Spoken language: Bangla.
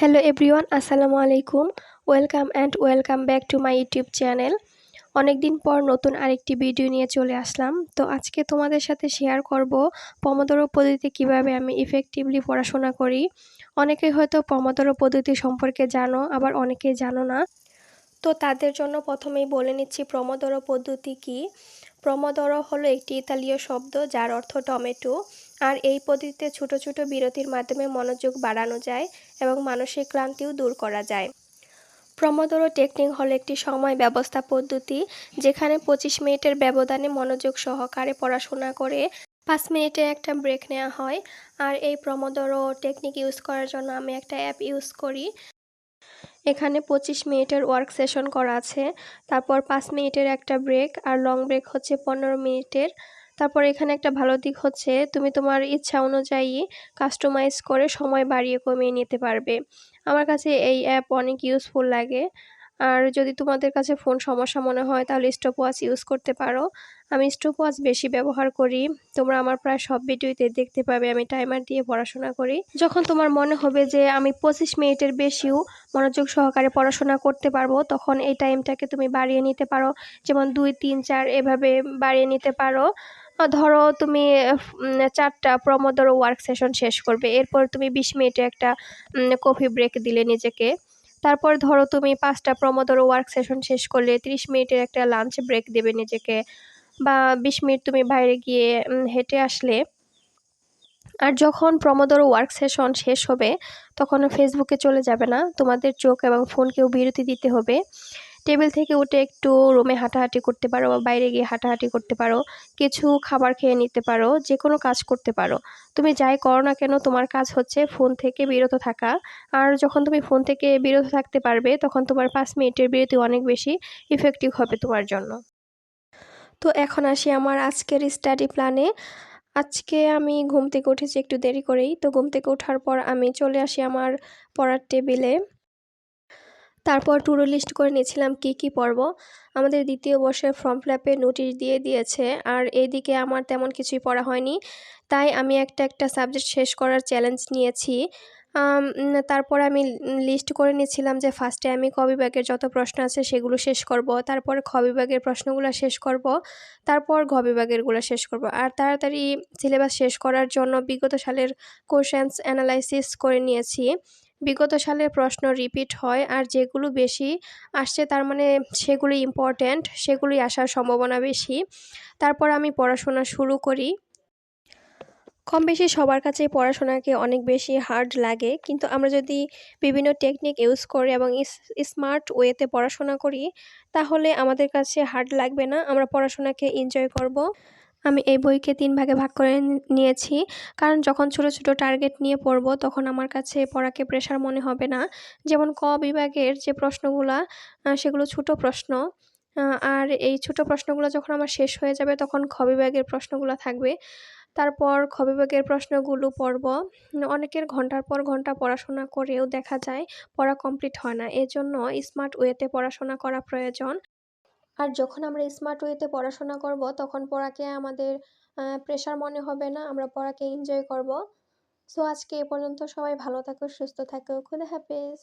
হ্যালো এভরিওয়ান আসসালামু আলাইকুম welcome and welcome back to my YouTube channel অনেক দিন পর নতুন আরেকটি ভিডিও নিয়ে চলে আসলাম। তো আজকে তোমাদের সাথে শেয়ার করব পমদরো পদ্ধতি কীভাবে আমি ইফেক্টিভলি পড়াশোনা করি। অনেকেই হয়তো পমদরো পদ্ধতি সম্পর্কে জানো, আবার অনেকেই জানো না। তো তাদের জন্য প্রথমেই বলে নিচ্ছি প্রমোদরো পদ্ধতি কি। প্রমোদরো হলো একটি ইতালীয় শব্দ, যার অর্থ টমেটো। আর এই পদ্ধতিতে ছোট ছোট বিরতির মাধ্যমে মনোযোগ বাড়ানো যায় এবং মানসিক ক্লান্তিও দূর করা যায়। প্রমোদরো টেকনিক হল একটি সময় ব্যবস্থা পদ্ধতি, যেখানে পঁচিশ মিনিটের ব্যবধানে মনোযোগ সহকারে পড়াশোনা করে পাঁচ মিনিটে একটা ব্রেক নেওয়া হয়। আর এই প্রমোদরো টেকনিক ইউজ করার জন্য আমি একটা অ্যাপ ইউজ করি। এখানে পঁচিশ মিনিটের ওয়ার্ক সেশন করা আছে। তারপর পাঁচ মিনিটের একটা ব্রেক আর লং ব্রেক হচ্ছে পনেরো মিনিটের। তারপর এখানে একটা ভালো দিক হচ্ছে, তুমি তোমার ইচ্ছা অনুযায়ী কাস্টমাইজ করে সময় বাড়িয়ে কমিয়ে নিতে পারবে। আমার কাছে এই অ্যাপ অনেক ইউজফুল লাগে। আর যদি তোমাদের কাছে ফোন সমস্যা মনে হয়, তাহলে স্টপ ওয়াচ ইউজ করতে পারো। আমি স্টপ ওয়াচ বেশি ব্যবহার করি। তোমরা আমার প্রায় সব ভিডিওতে দেখতে পাবে, আমি টাইমার দিয়ে পড়াশোনা করি। যখন তোমার মনে হবে যে আমি পঁচিশ মিনিটের বেশিও মনোযোগ সহকারে পড়াশোনা করতে পারব, তখন এই টাইমটাকে তুমি বাড়িয়ে নিতে পারো। যেমন দুই, তিন, চার, এভাবে বাড়িয়ে নিতে পারো। ধরো তুমি চারটা প্রমোদর ওয়ার্ক সেশন শেষ করবে, এরপর তুমি বিশ মিনিটে একটা কফি ব্রেক দিলে নিজেকে। তারপর ধরো তুমি পাঁচটা প্রমোদর ওয়ার্ক সেশন শেষ করলে ত্রিশ মিনিটের একটা লাঞ্চ ব্রেক দেবে নিজেকে বা বিশ মিনিট তুমি বাইরে গিয়ে হেঁটে আসলে। আর যখন প্রমোদর ওয়ার্ক সেশন শেষ হবে, তখন ফেসবুকে চলে যাবে না। তোমাদের চোখ এবং ফোনকেও বিরতি দিতে হবে। টেবিল থেকে উঠে একটু রুমে হাঁটাহাঁটি করতে পারো বা বাইরে গিয়ে হাঁটাহাঁটি করতে পারো। কিছু খাবার খেয়ে নিতে পারো যে কোনো কাজ করতে পারো। তুমি যাই করো না কেন, তোমার কাজ হচ্ছে ফোন থেকে বিরত থাকা। আর যখন তুমি ফোন থেকে বিরত থাকতে পারবে, তখন তোমার পাঁচ মিনিটের বিরতি অনেক বেশি ইফেক্টিভ হবে তোমার জন্য। তো এখন আসি আমার আজকের স্টাডি প্ল্যানে আজকে আমি ঘুম থেকে উঠেছি একটু দেরি করেই। তো ঘুম থেকে ওঠার পর আমি চলে আসি আমার পড়ার টেবিলে তারপর টুডু লিস্ট করে নিয়েছিলাম কি কি পড়ব। আমাদের দ্বিতীয় বর্ষের ফর্ম ফিলাপে নোটিশ দিয়ে দিয়েছে, আর এইদিকে আমার তেমন কিছুই পড়া হয়নি। তাই আমি একটা একটা সাবজেক্ট শেষ করার চ্যালেঞ্জ নিয়েছি। তারপর আমি লিস্ট করে নিয়েছিলাম যে ফার্স্টে আমি ক বিভাগের যত প্রশ্ন আছে সেগুলো শেষ করব, তারপর খ বিভাগের প্রশ্নগুলো শেষ করব, তারপর ঘ বিভাগেরগুলো শেষ করব। আর তাড়াতাড়ি সিলেবাস শেষ করার জন্য বিগত সালের কোশ্চেন্স অ্যানালাইসিস করে নিয়েছি। বিগত সালের প্রশ্ন রিপিট হয় আর যেগুলো বেশি আসছে তার মানে সেগুলো ইম্পর্ট্যান্ট সেগুলোই আসার সম্ভাবনা বেশি। তারপর আমি পড়াশোনা শুরু করি। কম বেশি সবার কাছেই পড়াশোনাকে অনেক বেশি হার্ড লাগে, কিন্তু আমরা যদি বিভিন্ন টেকনিক ইউজ করি এবং স্মার্ট ওয়েতে পড়াশোনা করি, তাহলে আমাদের কাছে হার্ড লাগবে না। আমরা পড়াশোনাকে এনজয় করব। আমি এই বইকে তিন ভাগে ভাগ করে নিয়েছি। কারণ যখন ছোট ছোট টার্গেট নিয়ে পড়ব, তখন আমার কাছে পড়াকে প্রেশার মনে হবে না। যেমন ক বিভাগের যে প্রশ্নগুলা সেগুলো ছোট প্রশ্ন। আর এই ছোট প্রশ্নগুলো যখন আমার শেষ হয়ে যাবে, তখন খ বিভাগের প্রশ্নগুলো থাকবে। তারপর খ বিভাগের প্রশ্নগুলো পড়ব। অনেকের ঘণ্টার পর ঘণ্টা পড়াশোনা করেও দেখা যায়, পড়া কমপ্লিট হয় না। এজন্য স্মার্ট ওয়েতে পড়াশোনা করা প্রয়োজন। আর যখন আমরা স্মার্ট ওয়েতে পড়াশোনা করব, তখন পড়াকে আমাদের প্রেশার মনে হবে না, আমরা পড়াকে এনজয় করব। সো আজকে এ পর্যন্ত সবাই ভালো থাকো, সুস্থ থাকো, খুদা হাফেজ।